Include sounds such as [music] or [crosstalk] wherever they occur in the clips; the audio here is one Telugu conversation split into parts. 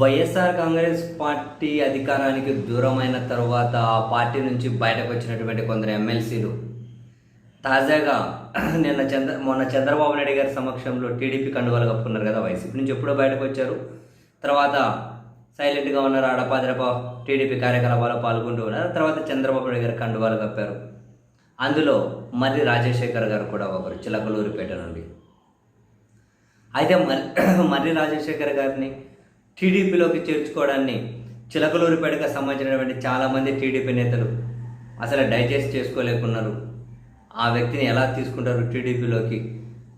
వైఎస్ఆర్ కాంగ్రెస్ పార్టీ అధికారానికి దూరమైన తర్వాత ఆ పార్టీ నుంచి బయటకు వచ్చినటువంటి కొందరు ఎమ్మెల్సీలు. తాజాగా నిన్న చంద్ర మొన్న చంద్రబాబు నాయుడు గారి సమక్షంలో టీడీపీ కండువాలు కప్పుకున్నారు కదా వైసీపీ నుంచి ఎప్పుడో బయటకు వచ్చారు. తర్వాత సైలెంట్గా ఉన్నారు అడపాదడప టీడీపీ కార్యకలాపాలు పాల్గొంటూ ఉన్నారు. తర్వాత చంద్రబాబు నాయుడు గారి కండువాలు కప్పారు. అందులో మర్రి రాజశేఖర్ గారు కూడా ఒకరు చిలకలూరిపేట నుండి. అయితే మర్రి మర్రి రాజశేఖర్ గారిని టీడీపీలోకి చేర్చుకోవడాన్ని చిలకలూరిపేటకు సంబంధించినటువంటి చాలామంది టీడీపీ నేతలు అసలు డైజెస్ట్ చేసుకోలేకున్నారు. ఆ వ్యక్తిని ఎలా తీసుకుంటారు టీడీపీలోకి?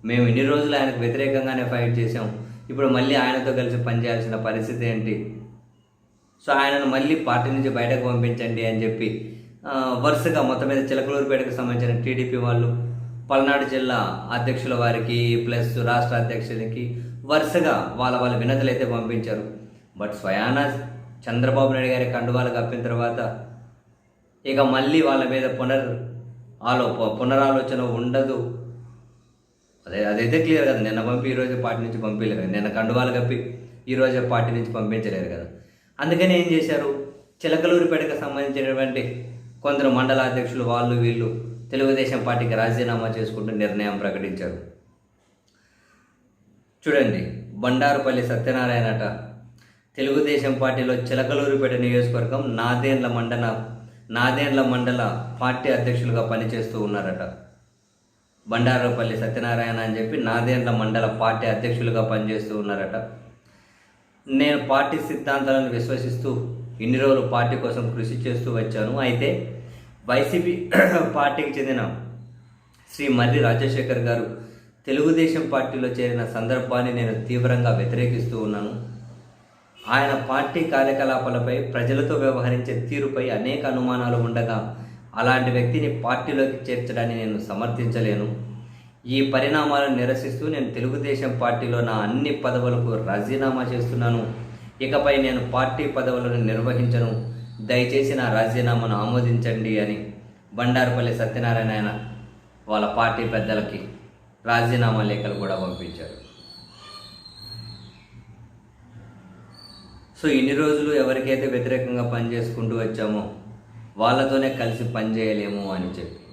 మేము ఇన్ని రోజులు ఆయనకు వ్యతిరేకంగానే ఫైట్ చేసాం ఇప్పుడు మళ్ళీ ఆయనతో కలిసి పనిచేయాల్సిన పరిస్థితి ఏంటి? సో ఆయనను మళ్ళీ పార్టీ నుంచి బయటకు పంపించండి అని చెప్పి వరుసగా మొత్తం మీద చిలకలూరుపేటకు సంబంధించిన టీడీపీ వాళ్ళు పల్నాడు జిల్లా అధ్యక్షుల వారికి ప్లస్ రాష్ట్ర అధ్యక్షులకి వరుసగా వాళ్ళ వాళ్ళ వినతులు అయితే పంపించారు. బట్ స్వయాన చంద్రబాబు నాయుడు గారి కండువాలు కప్పిన తర్వాత ఇక మళ్ళీ వాళ్ళ మీద పునర్ ఆలో పునరాలోచన ఉండదు. అదే అదైతే క్లియర్ కదా. నిన్న పంపి ఈరోజు పార్టీ నుంచి పంపించలేరు కదా. నిన్న కండువాలు కప్పి ఈరోజు పార్టీ నుంచి పంపించలేరు కదా. అందుకని ఏం చేశారు? చిలకలూరిపేటకు సంబంధించినటువంటి కొందరు మండల అధ్యక్షులు వాళ్ళు వీళ్ళు తెలుగుదేశం పార్టీకి రాజీనామా చేసుకుంటూ నిర్ణయం ప్రకటించారు. చూడండి బండారుపల్లి సత్యనారాయణట. తెలుగుదేశం పార్టీలో చిలకలూరిపేట నియోజకవర్గం నాదేండ్ల మండల నాదేండ్ల మండల పార్టీ అధ్యక్షులుగా పనిచేస్తూ ఉన్నారట. బండారుపల్లి సత్యనారాయణ అని చెప్పి నాదేండ్ల మండల పార్టీ అధ్యక్షులుగా పనిచేస్తూ ఉన్నారట. నేను పార్టీ సిద్ధాంతాలను విశ్వసిస్తూ ఇన్ని రోజులు పార్టీ కోసం కృషి చేస్తూ వచ్చాను. అయితే వైసీపీ [clears throat] పార్టీకి చెందిన శ్రీ మర్రి రాజశేఖర్ గారు తెలుగుదేశం పార్టీలో చేరిన సందర్భాన్ని నేను తీవ్రంగా వ్యతిరేకిస్తూ ఉన్నాను. ఆయన పార్టీ కార్యకలాపాలపై ప్రజలతో వ్యవహరించే తీరుపై అనేక అనుమానాలు ఉండగా అలాంటి వ్యక్తిని పార్టీలోకి చేర్చడాన్ని నేను సమర్థించలేను. ఈ పరిణామాలను నిరసిస్తూ నేను తెలుగుదేశం పార్టీలో నా అన్ని పదవులకు రాజీనామా చేస్తున్నాను. ఇకపై నేను పార్టీ పదవులను నిర్వహించను. దయచేసి నా రాజీనామాను ఆమోదించండి అని బండారుపల్లి సత్యనారాయణ వాళ్ళ పార్టీ పెద్దలకి రాజీనామా లేఖలు కూడా పంపించారు. సో ఇన్ని రోజులు ఎవరికైతే వ్యతిరేకంగా పనిచేసుకుంటూ వచ్చామో వాళ్ళతోనే కలిసి పనిచేయలేము అని చెప్పి.